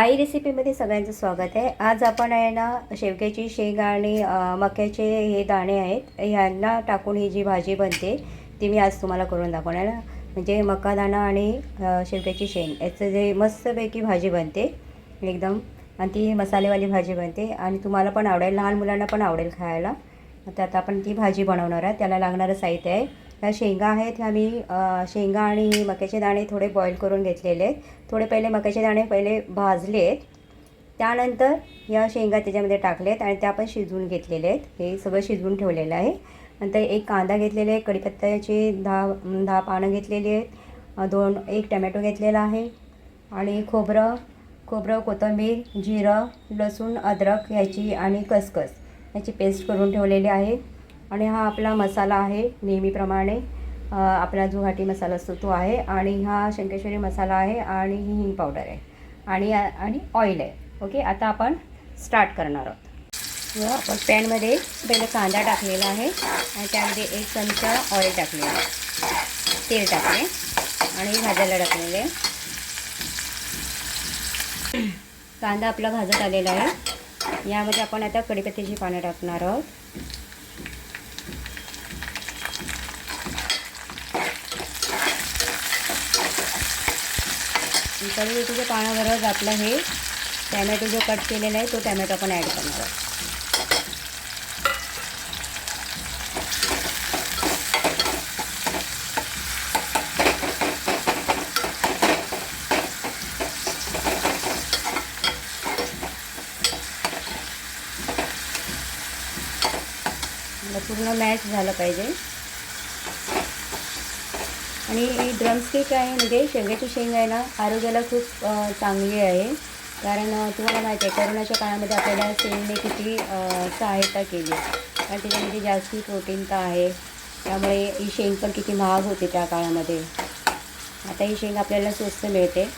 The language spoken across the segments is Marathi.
आई रेसिपीमध्ये सगळ्यांचं स्वागत आहे. आज आपण आहे ना शेवग्याची शेंग आणि मक्याचे हे दाणे आहेत ह्यांना टाकून ही जी भाजी बनते ती मी आज तुम्हाला करून दाखवणार आहे म्हणजे मका दाणा आणि शेवग्याची शेंग याचं जे मस्तपैकी भाजी बनते एकदम. आणि ती मसालेवाली भाजी बनते. आणि तुम्हाला पण आवडेल लहान मुलांना पण आवडेल खायला. तर आता आपण ती भाजी बनवणार आहे त्याला लागणारं साहित्य आहे ह्या शेंगा आहेत ह्या मी शेंगा आणि मक्याचे दाणे थोडे बॉईल करून घेतलेले आहेत. थोडे पहिले मक्याचे दाणे पहिले भाजले आहेत. त्यानंतर या शेंगा त्याच्यामध्ये टाकलेत आणि त्या पण शिजवून घेतलेले आहेत. हे सगळं शिजवून ठेवलेलं आहे. नंतर एक कांदा घेतलेला आहे कढीपत्त्याची दहा दहा पानं घेतलेली आहेत. दोन एक टमॅटो घेतलेला आहे. आणि खोबरं खोबरं कोथिंबीर जिरं लसूण अद्रक ह्याची आणि खसखस ह्याची पेस्ट करून ठेवलेली आहे. आणि हा आपला मसाला आहे नेहमीप्रमाणे. आपला जो घाटी मसाला असतो तो आहे आणि हा शंकेश्वरी मसाला आहे आणि ही हिंग पावडर आहे. आणि आणि ऑइल आहे. ओके आता आपण स्टार्ट करणार आहोत. आपण पॅनमध्ये पहिलं कांदा टाकलेला आहे आणि त्यामध्ये एक चमचा ऑइल टाकलेला आहे. तेल टाकले आणि भाजायला टाकलेले. कांदा आपला भाजत आलेला आहे. यामध्ये आपण आता कडीपत्त्याची पानं टाकणार आहोत. कढीपत्त्याच्या पानाबरोबर आपलं हे टॅमॅटो जो कट केलेला आहे तो टॅमॅटो आपण ॲड करणार आहोत पूर्ण मॅच झालं पाहिजे. आणि ही ड्रमस्टिक आहे म्हणजे शेंगाची शेंग आहे ना आरोग्याला खूप चांगली आहे. कारण तुम्हाला माहिती आहे कोरोनाच्या काळामध्ये आपल्याला शेंगने किती सहायता केली कारण त्याच्यामध्ये जास्त प्रोटीन तर आहे. त्यामुळे ही शेंग पण किती महाग होते त्या काळामध्ये. आता ही शेंग आपल्याला स्वस्त मिळते.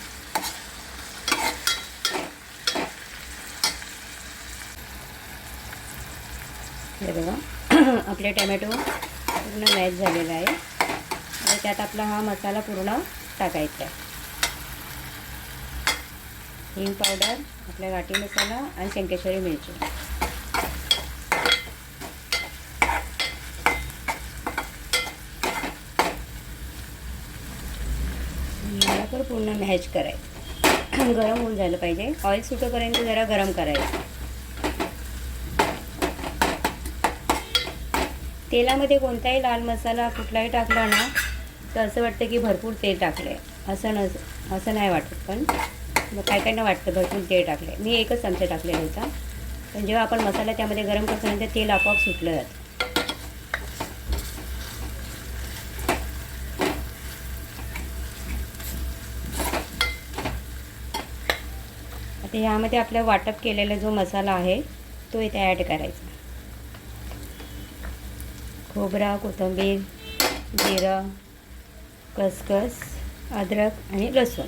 बघा. आपले टमॅटो पूर्ण मॅच झालेला आहे. त्यात आपला हा मसाला पूर्ण टाकायचा आहे. हिंग पावडर आपला गाठी मसाला आणि शंकेश्वरी मिरची. तर पण पूर्ण मॅच करायचं. गरम होऊन झालं पाहिजे. ऑइल सुटेपर्यंत जरा गरम करायचं. तेलामध्ये कोणताही लाल मसाला कुठलाही टाकला ना तर असं वाटतं की भरपूर तेल टाकले असं नस असं नाही वाटत पण मग काय काय ना वाटतं भरपूर तेल टाकले मी एकच चमचा टाकलेला होता. पण जेव्हा आपण मसाला त्यामध्ये गरम करतो नंतर तेल आपोआप सुटलं जातं. आता ह्यामध्ये आपल्या वाटप केलेला जो मसाला आहे तो इथे ॲड करायचा. खोबरा कोथिंबीर जिरं खसखस अद्रक आणि लसूण.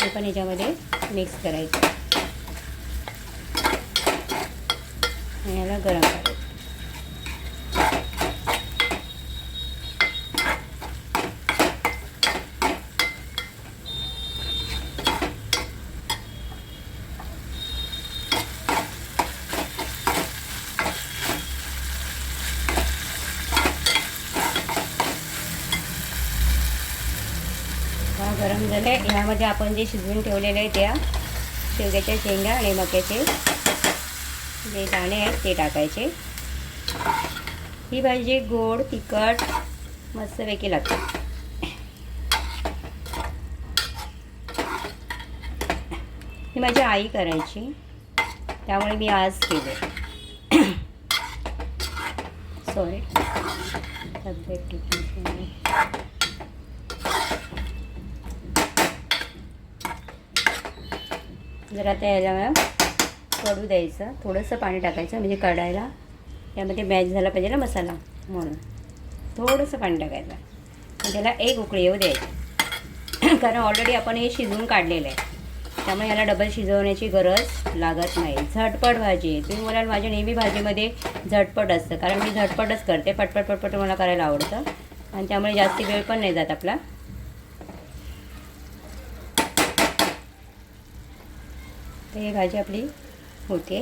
हे पण याच्यामध्ये मिक्स करायचं. आणि याला गरम करायचं हा गरम झालं आहे ह्यामध्ये आपण जे शिजवून ठेवलेले आहे त्या शेवग्याच्या शेंगा आणि मक्याचे जे दाणे आहेत ते टाकायचे. ही भाजी गोड तिखट मस्तपैकी लागते. ही माझी आई करायची. त्यामुळे मी आज केले. सॉरी जरा आता याला कडू द्यायचं. थोडंसं पाणी टाकायचं म्हणजे कढायला. यामध्ये मॅच झाला पाहिजे ना मसाला म्हणून. थोडंसं पाणी टाकायचं. आणि त्याला एक उकळी येऊ द्यायची. कारण ऑलरेडी आपण हे शिजवून काढलेलं आहे. त्यामुळे याला डबल शिजवण्याची गरज लागत नाही. झटपट भाजी आहे. तुम्ही मला माझ्या नेहमी भाजीमध्ये झटपट असतं. कारण मी झटपटच करते. पटपट पटपट मला करायला आवडतं. आणि त्यामुळे जास्ती वेळ पण नाही जात आपला. ही भाजी आपली होते.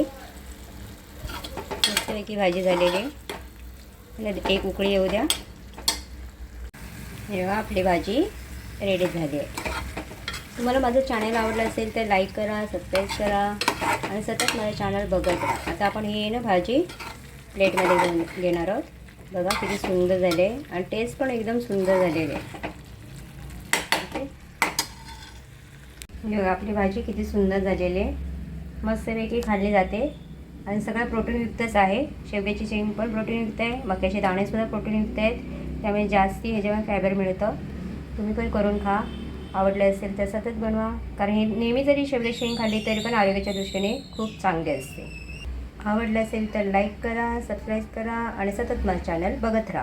मस्तपैकी भाजी झालेली आहे. एक उकळी येऊ द्या. हे आपली भाजी रेडी झाली आहे. तुम्हाला माझं चॅनल आवडलं असेल तर लाईक करा सबस्क्राईब करा आणि सतत माझं चॅनल बघत राहा. आता आपण ही ना भाजी प्लेटमध्ये घेऊन घेणार आहोत. बघा किती सुंदर झाले आणि टेस्ट पण एकदम सुंदर झालेली आहे ओके हे बघा आपली भाजी किती सुंदर झालेली आहे. मस्तपैकी खाल्ली जाते. आणि सगळं प्रोटीनयुक्तच आहे. शेवग्याची शेंग पण प्रोटीनयुक्त आहे. मक्याचे दाणेसुद्धा प्रोटीनयुक्त आहेत. त्यामुळे जास्ती ह्याच्यावर फायबर मिळतं. तुम्ही पण करून खा. आवडलं असेल तर सतत बनवा. कारण हे नेहमी जरी शेवग्याची शेंग खाल्ली तरी पण आरोग्याच्या दृष्टीने खूप चांगली असते. आवडलं असेल तर लाईक करा सबस्क्राईब करा आणि सतत माझं चॅनल बघत राहा.